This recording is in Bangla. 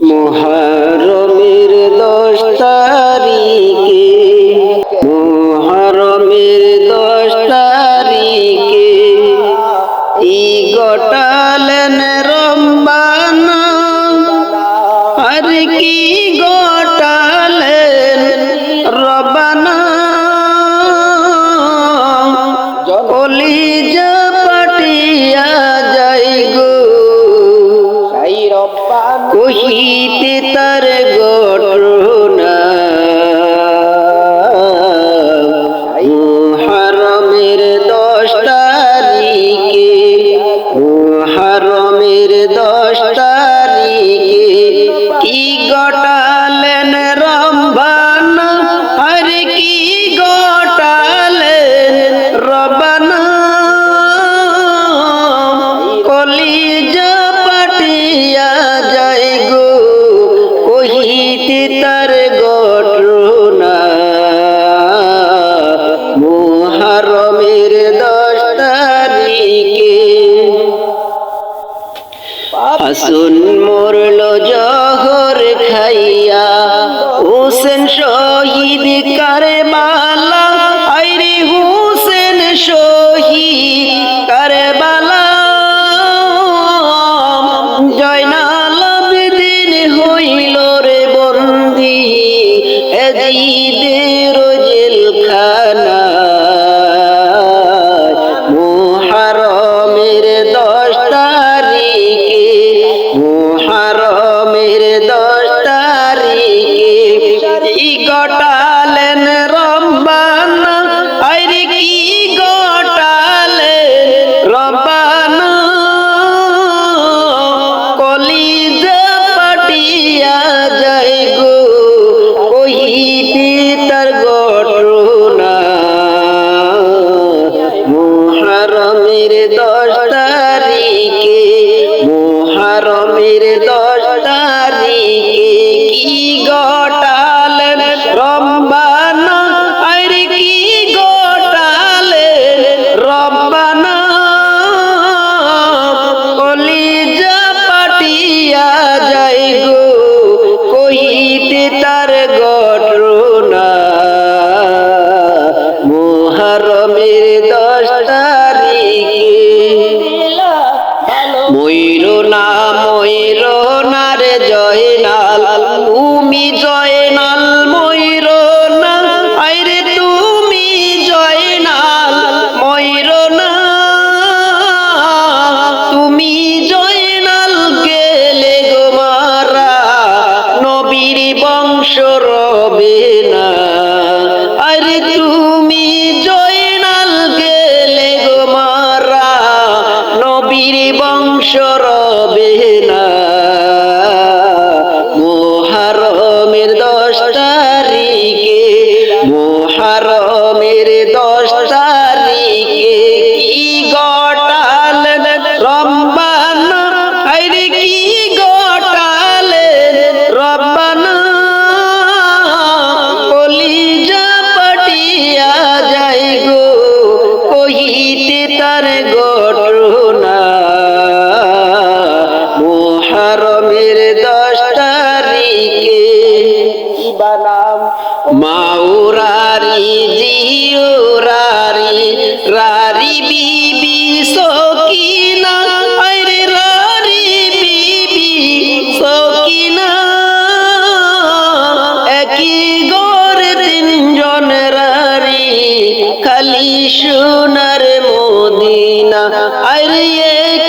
মোহরমের দশ তারিখে মোহরমের দশ তারিখে এই গোটা হইতে তার ঘটনা। হারমের দশ তারিখে হারমের দশ তারিখে কি ঘটা হাসুন মরল জহর খাইয়া, হুসেন শহীদ কারে বালা আইরি হোসেন শহীদ কারে বালা জয়নাল দিন হইল রে বন্দি এজিদ মোহারমের দশ তারিখে মোহারমের দশ তারিখ জয়নাল তুমি জয়নাল মদিনা আর